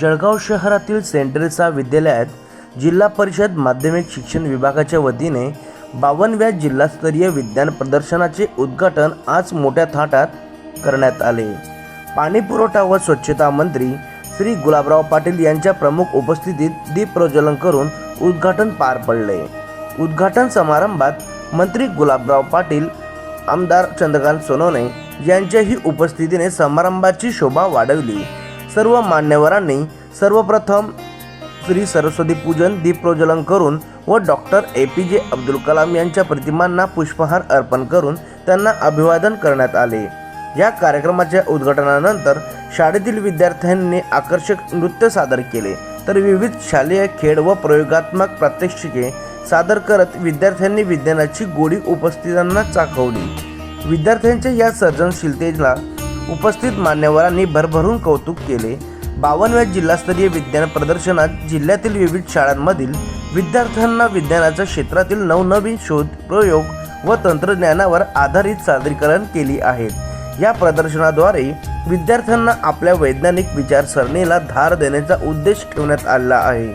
जळगाव शहरातील सेंट्रलचा विद्यालयात जिल्हा परिषद माध्यमिक शिक्षण विभागाच्या वतीने बावनव्या जिल्हास्तरीय विज्ञान प्रदर्शनाचे उद्घाटन आज मोठ्या थाटात करण्यात आले. पाणी पुरवठा व स्वच्छता मंत्री श्री गुलाबराव पाटील यांच्या प्रमुख उपस्थितीत दीप प्रज्वलन करून उद्घाटन पार पडले. उद्घाटन समारंभात मंत्री गुलाबराव पाटील आमदार चंद्रकांत सोनवणे यांच्याही उपस्थितीने समारंभाची शोभा वाढवली. सर्व मान्यवरांनी सर्वप्रथम श्री सरस्वती पूजन दीप प्रज्वलन करून व डॉक्टर ए पी जे अब्दुल कलाम यांच्या प्रतिमांना पुष्पहार अर्पण करून त्यांना अभिवादन करण्यात आले. या कार्यक्रमाच्या उद्घाटनानंतर शाळेतील विद्यार्थ्यांनी आकर्षक नृत्य सादर केले. तर विविध शालेय खेळ व प्रयोगात्मक प्रात्यक्षिके सादर करत विद्यार्थ्यांनी विज्ञानाची गोडी उपस्थितांना चाखवली. विद्यार्थ्यांच्या या सर्जनशीलतेला उपस्थित मान्यवरांनी भरभरून कौतुक केले. बावनव्या जिल्हास्तरीय विज्ञान प्रदर्शनात जिल्ह्यातील विविध शाळांमधील विद्यार्थ्यांना विज्ञानाच्या क्षेत्रातील नवनवीन शोध प्रयोग व तंत्रज्ञानावर आधारित सादरीकरण केली आहेत या प्रदर्शनाद्वारे विद्यार्थ्यांना आपल्या वैज्ञानिक विचारसरणीला धार देण्याचा उद्देश ठेवण्यात आला आहे.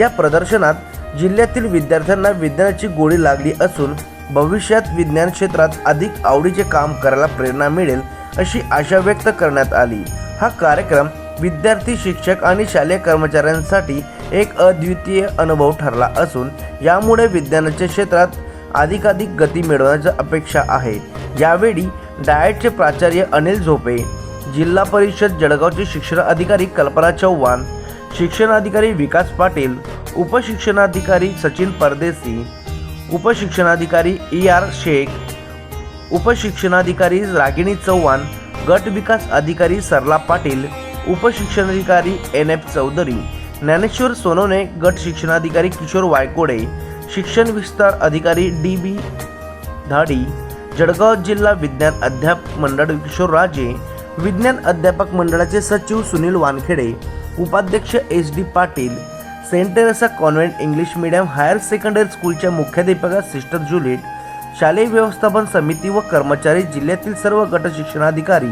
या प्रदर्शनात जिल्ह्यातील विद्यार्थ्यांना विज्ञानाची गोडी लागली असून भविष्यात विज्ञान क्षेत्रात अधिक आवडीचे काम करायला प्रेरणा मिळेल अशी आशा व्यक्त करण्यात आली. हा कार्यक्रम विद्यार्थी शिक्षक आणि शालेय कर्मचाऱ्यांसाठी एक अद्वितीय अनुभव ठरला असून यामुळे विज्ञानाच्या क्षेत्रात अधिकाधिक गती मिळवण्याची अपेक्षा आहे. यावेळी डाएटचे प्राचार्य अनिल झोपे जिल्हा परिषद जळगावचे शिक्षण अधिकारी कल्पना चव्हाण शिक्षणाधिकारी विकास पाटील उपशिक्षणाधिकारी सचिन परदेसी उपशिक्षणाधिकारी ई आर शेख उपशिक्षणाधिकारी रागिणी चव्हाण गट विकास अधिकारी सरला पाटील उपशिक्षणाधिकारी एन एफ चौधरी ज्ञानेश्वर सोनवणे गट शिक्षणाधिकारी किशोर वायकोडे शिक्षण विस्तार अधिकारी डी बी धाडी जळगाव जिल्हा विज्ञान अध्यापक मंडळ किशोर राजे विज्ञान अध्यापक मंडळाचे सचिव सुनील वानखेडे उपाध्यक्ष H D Patil saint Teresa convent English medium higher secondary स्कूलच्या मुख्याध्यापिका सिस्टर जुलिट शालेय व्यवस्थापन समिती व कर्मचारी जिल्ह्यातील सर्व गट शिक्षणाधिकारी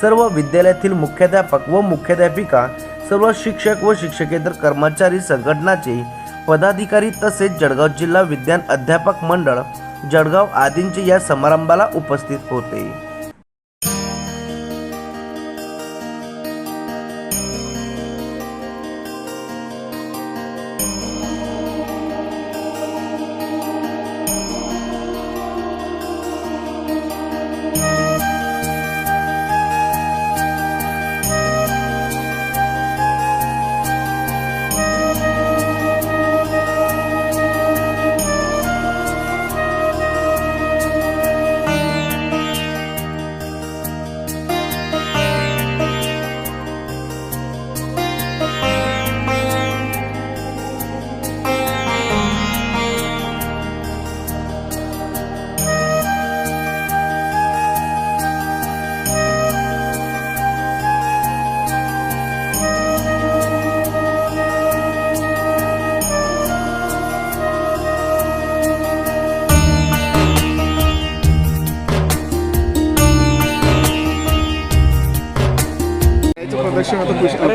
सर्व विद्यालयातील मुख्याध्यापक व मुख्याध्यापिका सर्व शिक्षक व शिक्षकेतर कर्मचारी संघटनाचे पदाधिकारी तसेच जळगाव जिल्हा विज्ञान अध्यापक मंडळ जळगाव आदींचे या समारंभाला उपस्थित होते.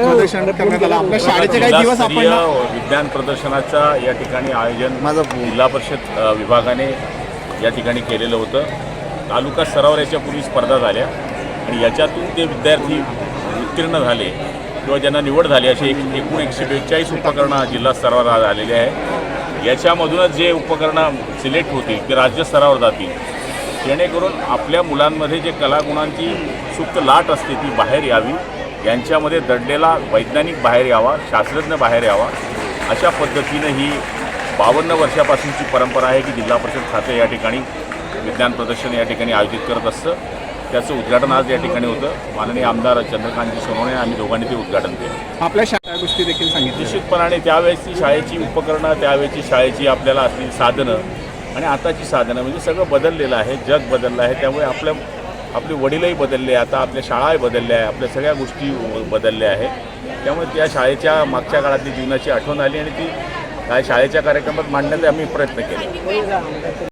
प्रदर्शन करण्यात आलं. आपल्या शाळेचे काही दिवस आपण विज्ञान प्रदर्शनाचा या ठिकाणी आयोजन माझा जिल्हा परिषद विभागाने या ठिकाणी केलेलं होतं. तालुका स्तरावर याच्यापूर्वी स्पर्धा झाल्या. आणि याच्यातून ते विद्यार्थी उत्तीर्ण झाले किंवा ज्यांना निवड झाली असे एक एकूण एकशे बेचाळीस उपकरणं जिल्हा स्तरावर आलेले आहे याच्यामधूनच जे उपकरणं सिलेक्ट होतील ते राज्य स्तरावर जातील. जेणेकरून आपल्या मुलांमध्ये जे कलागुणांची सुप्त लाट असते ती बाहेर यावी. यांच्यामध्ये दडलेला वैज्ञानिक बाहेर यावा शास्त्रज्ञ बाहेर यावा अशा पद्धतीनं ही बावन्न वर्षापासूनची परंपरा आहे की जिल्हा परिषद खाते या ठिकाणी विज्ञान प्रदर्शन या ठिकाणी आयोजित करत असतं. त्याचं उद्घाटन आज या ठिकाणी होतं. माननीय आमदार चंद्रकांतजी सोनवणे आम्ही दोघांनी ते उद्घाटन केलं. आपल्या शाळा गोष्टी देखील सांगितल्या. निश्चितपणाने त्यावेळेसची शाळेची उपकरणं त्यावेळेची शाळेची आपल्याला असलेली साधनं आणि आताची साधनं म्हणजे सगळं बदललेलं आहे जग बदललं आहे. त्यामुळे आपल्या आपले वडीलही बदलले आता आपल्या शाळाही बदलल्या आहे आपल्या सगळ्या गोष्टी बदलल्या आहेत त्यामुळे त्या शाळेच्या मागच्या काळातली जीवनाची आठवण आली आणि ती काय शाळेच्या कार्यक्रमात मांडण्याचा आम्ही प्रयत्न केला.